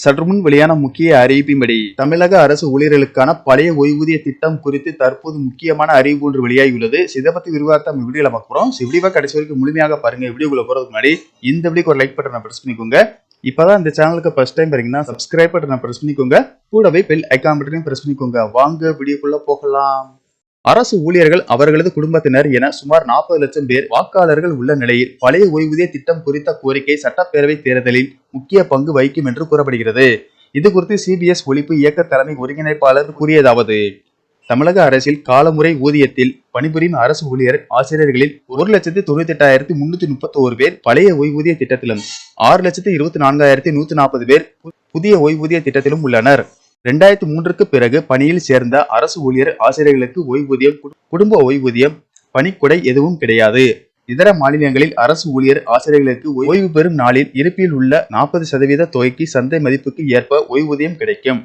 சற்றுமுன் வெளியான முக்கிய அறிவிப்பின்படி தமிழக அரசு ஊழியர்களுக்கான பழைய ஓய்வூதிய திட்டம் குறித்து தற்போது முக்கியமான அறிவிப்பு ஒன்று வெளியாகியுள்ளது. இதை பத்தி விரிவாக நம்ம வீடியோல பார்க்க வீடியோவை கடைசி வரைக்கும் முழுமையாக பாருங்க. வீடியோக்குள்ள போறதுக்கு முன்னாடி இந்த வீடியோக்கு ஒரு லைக் பட்டனை பிரஸ் பண்ணிக்கோங்க. இப்பதான் இந்த சேனலுக்கு ஃபர்ஸ்ட் டைம் பாருங்கன்னா சப்ஸ்கிரைப் பட்டனை பிரஸ் பண்ணிக்கோங்க. கூடவே பெல் ஐக்கான் பட்டனையும் பிரஸ் பண்ணிக்கோங்க. வாங்க வீடியோக்குள்ள போகலாம். அரசு ஊழியர்கள் அவர்களது குடும்பத்தினர் என சுமார் நாற்பது லட்சம் பேர் வாக்காளர்கள் உள்ள நிலையில் பழைய ஓய்வூதிய திட்டம் குறித்த கோரிக்கை சட்டப்பேரவை தேர்தலில் முக்கிய பங்கு வகிக்கும் என்று கூறப்படுகிறது. இது குறித்து சிபிஎஸ் ஒழிப்பு இயக்க தலைமை ஒருங்கிணைப்பாளர் கூறியதாவது தமிழக அரசில் காலமுறை ஊதியத்தில் பணிபுரியும் அரசு ஊழியர் ஆசிரியர்களில் ஒரு லட்சத்தி தொண்ணூத்தி எட்டாயிரத்தி முன்னூத்தி முப்பத்தி ஒரு பேர் பழைய ஓய்வூதிய திட்டத்திலும் ஆறு லட்சத்தி இருபத்தி நான்காயிரத்தி நூத்தி நாற்பது பேர் புதிய ஓய்வூதிய திட்டத்திலும் உள்ளனர். ரெண்டாயிரத்தி மூன்றுக்கு பிறகு பணியில் சேர்ந்த அரசு ஊழியர் ஆசிரியர்களுக்கு ஓய்வூதியம் குடும்ப ஓய்வூதியம் பணிக்கொடை எதுவும் கிடையாது. இதர மாநிலங்களில் அரசு ஊழியர் ஆசிரியர்களுக்கு ஓய்வு பெறும் நாளில் இருப்பில் உள்ள நாற்பது சதவீத தொகைக்கு சந்தை மதிப்புக்கு ஏற்ப ஓய்வூதியம் கிடைக்கும்.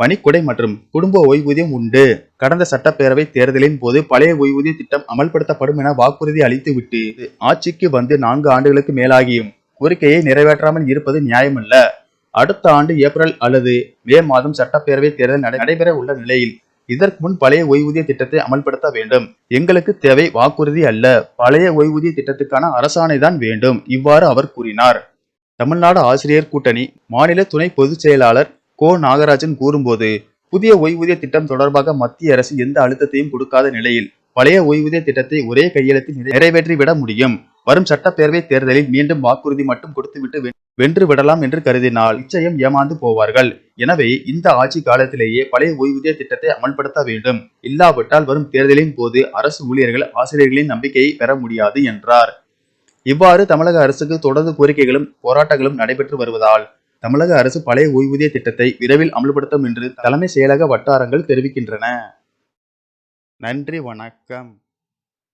பணிக்கொடை மற்றும் குடும்ப ஓய்வூதியம் உண்டு. கடந்த சட்டப்பேரவை தேர்தலின் போது பழைய ஓய்வூதிய திட்டம் அமல்படுத்தப்படும் என வாக்குறுதி அளித்துவிட்டு ஆட்சிக்கு வந்து நான்கு ஆண்டுகளுக்கு மேலாகியும் கோரிக்கையை நிறைவேற்றாமல் இருப்பது நியாயமல்ல. அடுத்த ஆண்டு ஏப்ரல் அல்லது மே மாதம் சட்டப்பேரவை தேர்தல் நடைபெற உள்ள நிலையில் இதற்கு முன் பழைய ஓய்வூதிய திட்டத்தை அமல்படுத்த வேண்டும். எங்களுக்கு தேவை வாக்குறுதி அல்ல. பழைய ஓய்வூதிய திட்டத்துக்கான அரசாணை தான் வேண்டும் இவ்வாறு அவர் கூறினார். தமிழ்நாடு ஆசிரியர் கூட்டணி மாநில துணை பொதுச் செயலாளர் கோ. நாகராஜன் கூறும்போது புதிய ஓய்வூதிய திட்டம் தொடர்பாக மத்திய அரசு எந்த அழுத்தத்தையும் கொடுக்காத நிலையில் பழைய ஓய்வூதிய திட்டத்தை ஒரே கையெழுத்தில் நிறைவேற்றிவிட முடியும். வரும் சட்டப்பேரவை தேர்தலில் மீண்டும் வாக்குறுதி மட்டும் கொடுத்துவிட்டு வென்று விடலாம் என்று கருதினால் நிச்சயம் ஏமாந்து போவார்கள். எனவே இந்த ஆட்சி காலத்திலேயே பழைய ஓய்வூதிய திட்டத்தை அமல்படுத்த வேண்டும். இல்லாவிட்டால் வரும் தேர்தலின் போது அரசு ஊழியர்கள் ஆசிரியர்களின் நம்பிக்கையை பெற முடியாது என்றார். இவ்வாறு தமிழக அரசுக்கு தொடர்ந்து கோரிக்கைகளும் போராட்டங்களும் நடைபெற்று வருவதால் தமிழக அரசு பழைய ஓய்வூதிய திட்டத்தை விரைவில் அமல்படுத்தும் என்று தலைமை செயலக வட்டாரங்கள் தெரிவிக்கின்றன. நன்றி வணக்கம்.